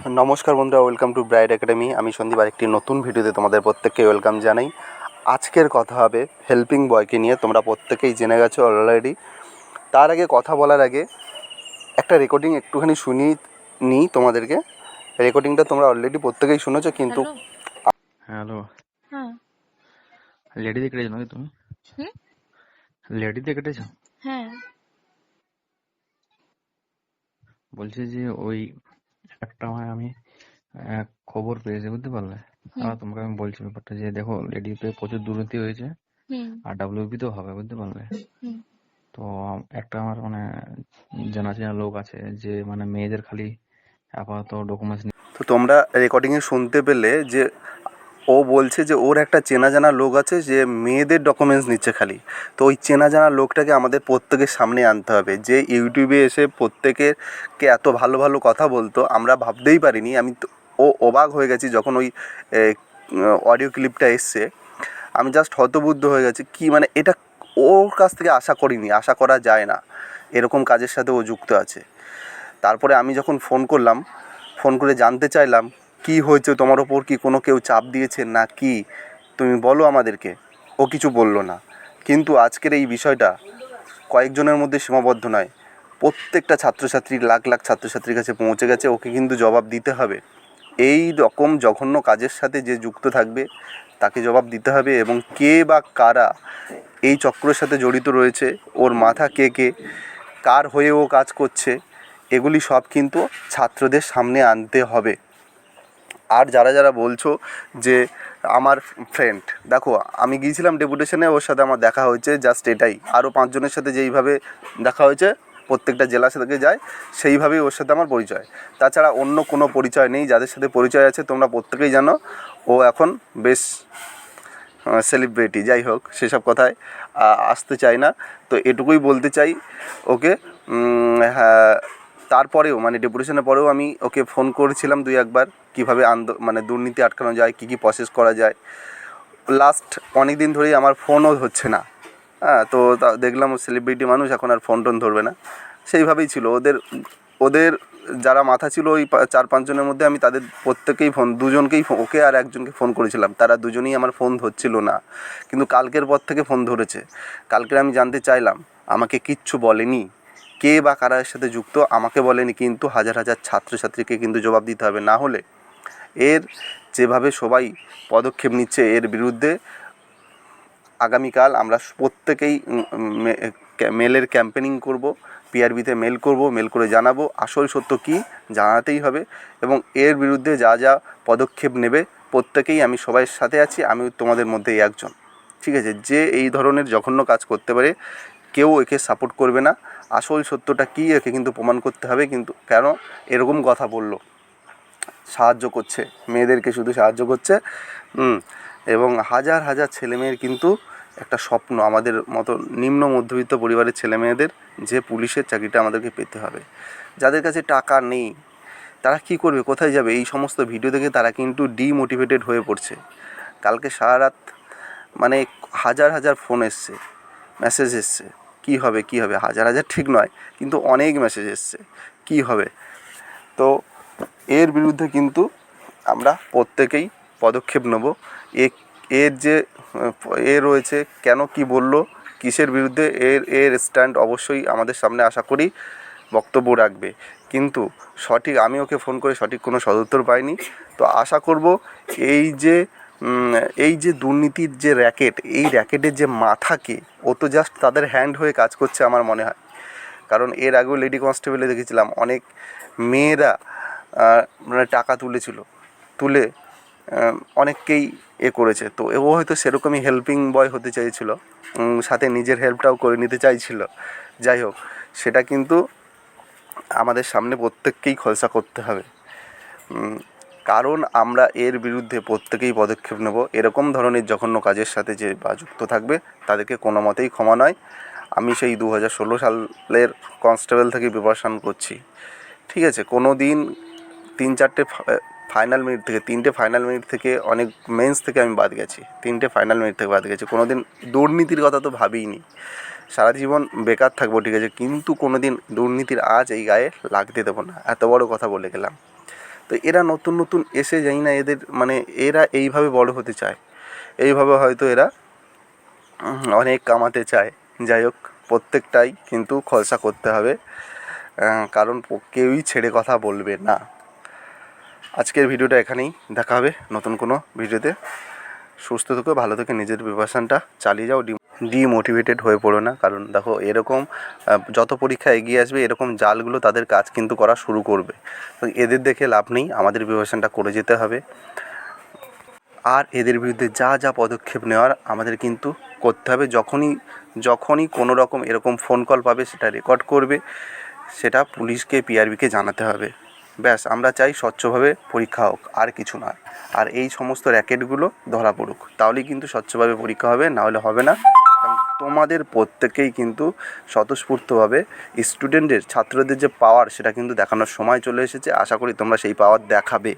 নমস্কার বন্ধুরা welcome to bride academy আমি সন্দীপ আরেকটি নতুন ভিডিওতে তোমাদের প্রত্যেককে ওয়েলকাম জানাই। আজকের কথা হবে হেল্পিং বয়কে নিয়ে তোমরা প্রত্যেকেই জেনে গেছো অলরেডি তার আগে কথা বলার আগে একটা রেকর্ডিং একটুখানি শুনি নিই তোমাদেরকে। রেকর্ডিংটা তোমরা অলরেডি প্রত্যেকেই শুনেছো কিন্তু হ্যালো হ্যাঁ। লেডি নাকি তুমি? লেডি হ্যাঁ। বলছি যে ওই একটা মানে আমি আহ, খবর পেয়েছি বুঝতে পারলে? আর তোমাকে আমি বলছি ব্যাপারটা যে দেখো লেডিতে প্রচুর দুর্নীতি হয়েছে। হুম। আর ডাব্লিউপি তো হবে বুঝতে পারলে? তো একটা আমার মানে জানা চেনা লোক আছে যে মানে মেয়েদের খালি আপাতত ডকুমেন্টস তো তোমরা রেকর্ডিংয়ে শুনতে পেলে যে ও বলছে যে ওর একটা চেনা জানা লোক আছে যে মেয়েদের ডকুমেন্টস নিচ্ছে খালি। তো ওই চেনা জানা লোকটাকে আমাদের প্রত্যেকের সামনে আনতে হবে। যে ইউটিউবে এসে প্রত্যেকেরকে এত ভালো ভালো কথা বলতো, আমরা ভাবতেই পারিনি। আমি ও অবাক হয়ে গেছি যখন ওই অডিও ক্লিপটা এসছে। আমি জাস্ট হতবুদ্ধ হয়ে গেছি, কি মানে এটা ওর কাছ থেকে আশা করিনি, আশা করা যায় না। এরকম কাজের সাথে ও যুক্ত আছে। তারপরে আমি যখন ফোন করলাম ফোন করে জানতে চাইলাম কি হয়েছে? তোমার ওপর কি কোনো কেউ চাপ দিয়েছে? না কি? তুমি বলো আমাদেরকে। ও কিছু বলল না। কিন্তু আজকের এই বিষয়টা কয়েকজনের মধ্যে সীমাবদ্ধ নয়। প্রত্যেকটা ছাত্রছাত্রী, লাখ লাখ ছাত্রছাত্রীর কাছে পৌঁছে গেছে। ওকে কিন্তু জবাব দিতে হবে। এই রকম জঘন্য কাজের সাথে যে যুক্ত থাকবে, তাকে জবাব দিতে হবে এবং কে বা কারা এই চক্রের সাথে জড়িত রয়েছে, ওর মাথা কে কে, কার হয়ে ও কাজ করছে, এগুলি সব কিন্তু ছাত্রদের সামনে আনতে হবে। আর যারা যারা বলছো যে আমার ফ্রেন্ড দেখো, আমি গিয়েছিলাম ডেপুটেশনে ওর সাথে আমার দেখা হয়েছে জাস্ট এটাই। আরও পাঁচজনের সাথে যেইভাবে দেখা হয়েছে, প্রত্যেকটা জেলা থেকে যায়, সেইভাবেই ওর সাথে আমার পরিচয়। তাছাড়া অন্য কোনো পরিচয় নেই, যাদের সাথে পরিচয় আছে, তোমরা প্রত্যেকেই জানো, ও এখন বেশ সেলিব্রিটি যাই হোক, সেসব কথায় আসতে চাই না। তো এটুকুই বলতে চাই ওকে হ্যাঁ তারপরেও মানে ডেপুটেশনের পরেও আমি ওকে ফোন করেছিলাম দুই একবার, কীভাবে আন্দ মানে দুর্নীতি আটকানো যায়, কী কী প্রসেস করা যায়। লাস্ট অনেক দিন ধরেই আমার ফোনও হচ্ছে না। হ্যাঁ তো দেখলাম সেলিব্রিটি মানুষ, এখন আর ফোন টোন ধরবে না। সেইভাবেই ছিল। ওদের ওদের যারা মাথা ছিল, ওই চার পাঁচজনের মধ্যে আমি তাদের প্রত্যেকেই ফোন দুজনকেই ওকে আর একজনকে ফোন করেছিলাম। তারা দুজনেই আমার ফোন ধরছিল না। কিন্তু কালকের পর থেকে ফোন ধরেছে। কালকে আমি জানতে চাইলাম, আমাকে কিচ্ছু বলেনি। কে বা কারা সাথে যুক্ত আমাকে বলেনি, কিন্তু হাজার হাজার ছাত্রছাত্রীকে কিন্তু জবাব দিতে হবে। না হলে এর যেভাবে সবাই পদক্ষেপ নিচ্ছে, এর বিরুদ্ধে আগামীকাল আমরা প্রত্যেকেই মেলের ক্যাম্পেনিং করব, পিআরবিতে মেল করব, মেল করে জানাব। আসল সত্য কী জানাতেই হবে এবং এর বিরুদ্ধে যা যা পদক্ষেপ নেবে প্রত্যেকেই আমি সবাইয়ের সাথে আছি আমি তোমাদের মধ্যেই একজন। ঠিক আছে, যে এই ধরনের জঘন্য কাজ করতে পারে, কেউ একে সাপোর্ট করবে না। আসল সত্যটা কী একে কিন্তু প্রমাণ করতে হবে, কিন্তু কেন এরকম কথা বলল। সাহায্য করছে, মেয়েদেরকে শুধু সাহায্য করছে এবং হাজার হাজার ছেলেমেয়ের কিন্তু একটা স্বপ্ন, আমাদের মতো নিম্ন মধ্যবিত্ত পরিবারের ছেলেমেয়েদের যে পুলিশের চাকরিটা আমাদেরকে পেতে হবে। যাদের কাছে টাকা নেই, তারা কি করবে, কোথায় যাবে? এই সমস্ত ভিডিও দেখে তারা কিন্তু ডিমোটিভেটেড হয়ে পড়ছে। কালকে সারা রাত মানে হাজার হাজার ফোন এসছে, মেসেজ এসছে। কী হবে কী হবে? হাজার হাজার ঠিক নয়, কিন্তু অনেক মেসেজ এসছে। কী হবে? তো এর বিরুদ্ধে কিন্তু আমরা প্রত্যেকেই পদক্ষেপ নেব। এ, এর যে, এ রয়েছে, কেন কি বলল, কিসের বিরুদ্ধে, এর এর স্ট্যান্ড অবশ্যই আমাদের সামনে আশা করি বক্তব্য রাখবে। কিন্তু সঠিক, আমি ওকে ফোন করে সঠিক কোনো সদুত্তর পাইনি। তো আশা করব এই যে এই যে দুর্নীতির যে র্যাকেট এই র্যাকেটের যে মাথাকে, ও তো জাস্ট তাদের হ্যান্ড হয়ে কাজ করছে আমার মনে হয়। কারণ এর আগেও লেডি কনস্টেবলে দেখেছিলাম, অনেক মেয়েরা মানে টাকা তুলেছিল, তুলে অনেককেই এ করেছে। তো ও হয়তো সেরকমই হেল্পিং বয় হতে চাইছিল সাথে নিজের হেল্পটাও করে নিতে চাইছিল। যাই হোক, সেটা কিন্তু আমাদের সামনে প্রত্যেককেই খলসা করতে হবে। কারণ আমরা এর বিরুদ্ধে প্রত্যেকেই পদক্ষেপ নেব। এরকম ধরনের জঘন্য কাজের সাথে যে বা যুক্ত থাকবে, তাদেরকে কোনো মতেই ক্ষমা নয়। আমি সেই দু হাজার ষোলো সালের কনস্টেবল থেকে প্রিপারেশান করছি। ঠিক আছে কোনো দিন তিন চারটে ফাইনাল মিনিট থেকে, তিনটে ফাইনাল মিনিট থেকে অনেক মেন্স থেকে আমি বাদ গেছি। তিনটে ফাইনাল মিনিট থেকে বাদ গেছি। কোনো দিন দুর্নীতির কথা তো ভাবিনি সারা জীবন বেকার থাকব, ঠিক আছে, কিন্তু কোনো দিন দুর্নীতির আজ এই গায়ে লাগতে দেবো না। এত বড় কথা বলে গেলাম। তো এরা নতুন নতুন এসে যাই না এদের মানে এরা এইভাবে বড় হতে চায়। এইভাবে হয়তো এরা অনেক কামাতে চায়। যাই হোক, প্রত্যেকটাই কিন্তু খলসা করতে হবে। কারণ কেউই ছেড়ে কথা বলবে না। আজকের ভিডিওটা এখানেই দেখা হবে নতুন কোনো ভিডিওতে। সুস্থ থেকো, ভালো থেকে, নিজের প্রিপারেশানটা চালিয়ে যাও ডিমোটিভেটেড হয়ে পড়ো না। কারণ দেখো, এরকম যত পরীক্ষা এগিয়ে আসবে, এরকম জালগুলো তাদের কাজ কিন্তু করা শুরু করবে। তো এদের দেখে লাভ নেই, আমাদের প্রিপারেশানটা করে যেতে হবে। আর এদের বিরুদ্ধে যা যা পদক্ষেপ নেওয়ার আমাদের কিন্তু করতে হবে। যখনই যখনই কোনো রকম এরকম ফোন কল পাবে, সেটা রেকর্ড করবে। সেটা পুলিশকে পিআরবিকে জানাতে হবে। ব্যাস, আমরা চাই স্বচ্ছভাবে পরীক্ষা হোক, আর কিছু না। আর এই সমস্ত র্যাকেটগুলো ধরা পড়ুক। তাহলেই কিন্তু স্বচ্ছভাবে পরীক্ষা হবে, না হলে হবে না। তোমাদের প্রত্যেকেই কিন্তু স্বতঃস্ফূর্তভাবে স্টুডেন্টের ছাত্রদের যে পাওয়ার সেটা কিন্তু দেখানোর সময় চলে এসেছে। আশা করি তোমরা সেই পাওয়ার দেখাবে।